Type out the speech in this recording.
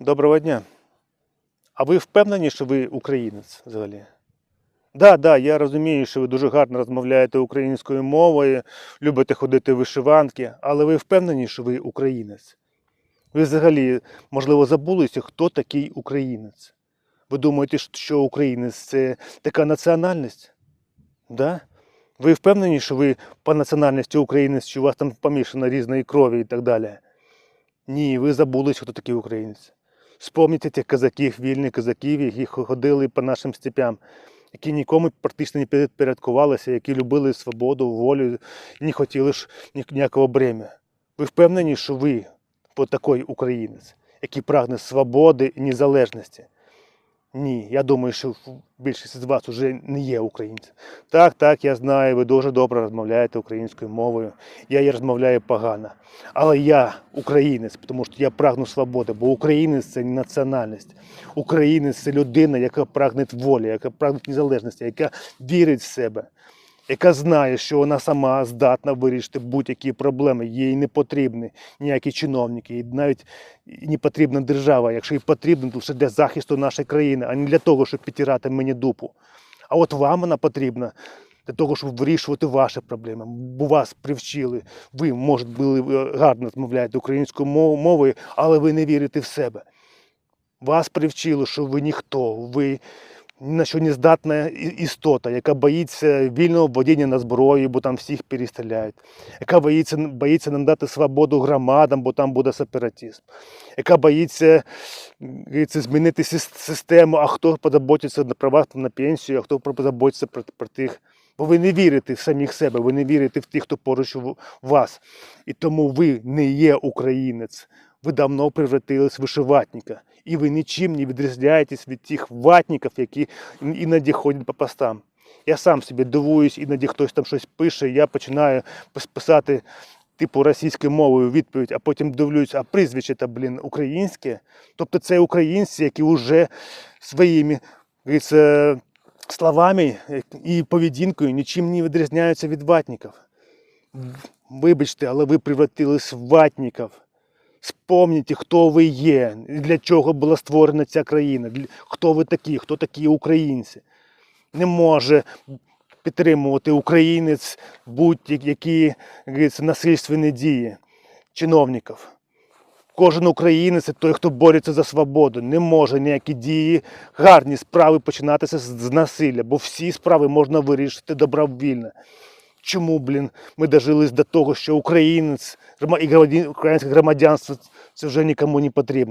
Доброго дня. А ви впевнені, що ви українець взагалі? Да, да, я розумію, що ви дуже гарно розмовляєте українською мовою, любите ходити в вишиванки, але ви впевнені, що ви українець? Ви взагалі, можливо, забулися, хто такий українець? Ви думаєте, що українець це така національність? Да? Ви впевнені, що ви по національності українець, що у вас там помішано різної крові і так далі? Ні, ви забулися, хто такий українець. Спомніть тих козаків, вільних козаків, які ходили по нашим степям, які нікому практично не підпорядкувалися, які любили свободу, волю і не хотіли ж ніякого бремя. Ви впевнені, що ви такий українець, який прагне свободи і незалежності? Ні, я думаю, що більшість з вас вже не є українцем. Так, так, я знаю, ви дуже добре розмовляєте українською мовою. Я її розмовляю погано. Але я українець, тому що я прагну свободи, бо українець це не національність. Українець це людина, яка прагне волі, яка прагне незалежності, яка вірить в себе, яка знає, що вона сама здатна вирішити будь-які проблеми. Їй не потрібні ніякі чиновники, і навіть не потрібна держава, якщо їй потрібна, то лише для захисту нашої країни, а не для того, щоб підтирати мені дупу. А от вам вона потрібна для того, щоб вирішувати ваші проблеми. Бо вас привчили. Ви, може, були е, гарно розмовляєте українською мовою, але ви не вірите в себе. Вас привчили, що ви ніхто, ви ні на що не здатна істота, яка боїться вільного водіння на зброї, бо там всіх перестріляють, яка боїться, боїться надати свободу громадам, бо там буде сепаратизм, яка боїться, змінити систему, а хто позаботиться на правах на пенсію, а хто позаботиться про, про тих. Бо ви не вірите в самих себе, ви не вірите в тих, хто поруч вас. І тому ви не є українець. Ви давно превратились в вишиватника. І ви нічим не відрізняєтесь від тих ватників, які іноді ходять по постам. Я сам собі дивуюсь, іноді хтось там щось пише, я починаю писати типу російською мовою відповідь, а потім дивлюсь, а прізвище та, блін, українське. Тобто це українці, які вже своїми словами і поведінкою нічим не відрізняються від ватників. Вибачте, але ви превратились в ватників. Спомніть, хто ви є, для чого була створена ця країна, хто ви такі, хто такі українці. Не може підтримувати українець будь-які насильственні дії чиновників. Кожен українець це той, хто бореться за свободу. Не може ніякі дії, гарні справи починатися з, насилля, бо всі справи можна вирішити добровільно. Чому, блін, ми дожились до того, що українець і громадянство це вже нікому не потрібно?